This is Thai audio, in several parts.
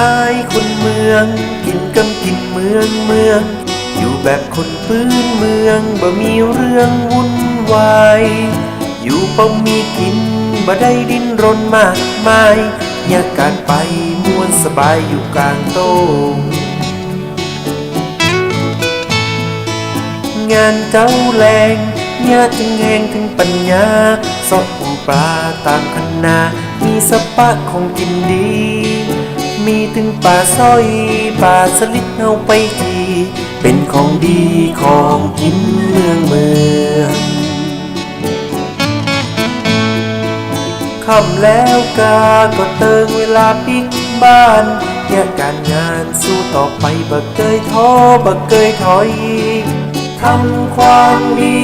อายคนเมือง กินกำกินเมืองเมือง อยู่แบบคนพื้นเมืองบ่มีเรื่องวุ่นวายอยู่บ่มีกินบ่ได้ดินรนมากมายอยากการไปม่วนสบายอยู่กลางโต้งงานเจ้าแรงญาจึงแหงถึงปัญญาสอบปูปลาตามคันนามีสปะของกินดี มีถึงปลาสร้อยปลาสลิดเอาไปที เป็นของดีของกินเมืองเมืองคำแล้วกาก็เติงเวลาปิกบ้านแยกการงานสู้ต่อไปบักเกยท้อบักเกยถอยทำความดี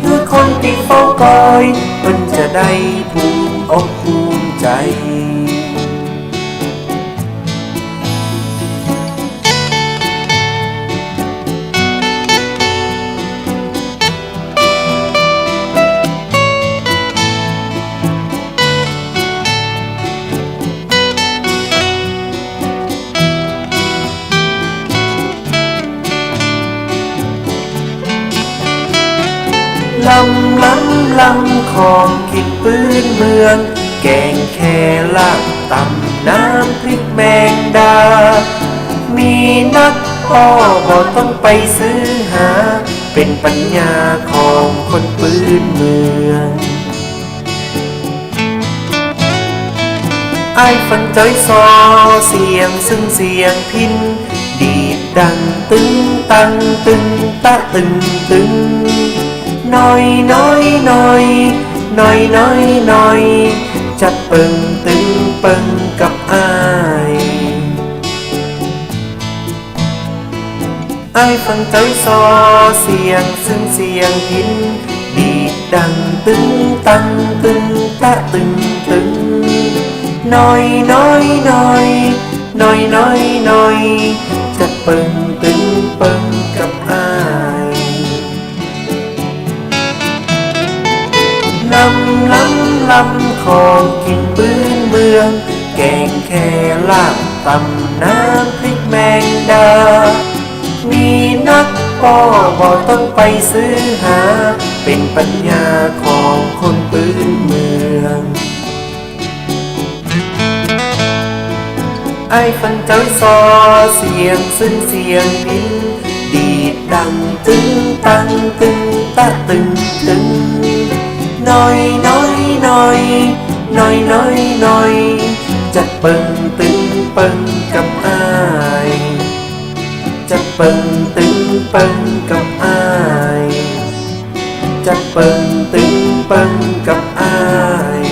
เพื่อคนที่เฝ้าคอยมันจะได้ำลำลำของกินปืนเมือง แกงแค่ลาตำน้ำพริกแมงดา มีนักพ่อบ่ต้องไปซื้อหา เป็นปัญญาของคนปืนเมืองไอ้ฟันจ้อยซอเสียงซึ่งเสียงพินดีดดังตึงตังตึงตะตึงตึง น้อยน้อยน้อยน้อยน้อยน้อยจะเปิงตึงเปิงกับอายไอ้ฟังจ้อยซอเสียงซึ่งเสียงพินดีดดังตึงตังตึงตะตึงตึงน้อยน้อยน้อยน้อยน้อยน้อยจะเปิง ลำของกินปืนเมือง แกงแค่ลาบตำน้ำพริกแมงดา มีนักก็บ่ต้องไปซื้อหา เป็นปัญญาของคนปืนเมืองไอ้ฟันเจ้าซอเสียงซึ่งเสียงพินดีดดังตึงตังตึงตะตึงตึงน้อยน้อย น้อยน้อยน้อยน้อยจะเปิงตึงเปิงกับอายจะเปิงตึงเปิงกับอายจะเปิงตึงเปิงกับอาย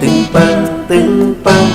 ตึงเปิงตึงเปิง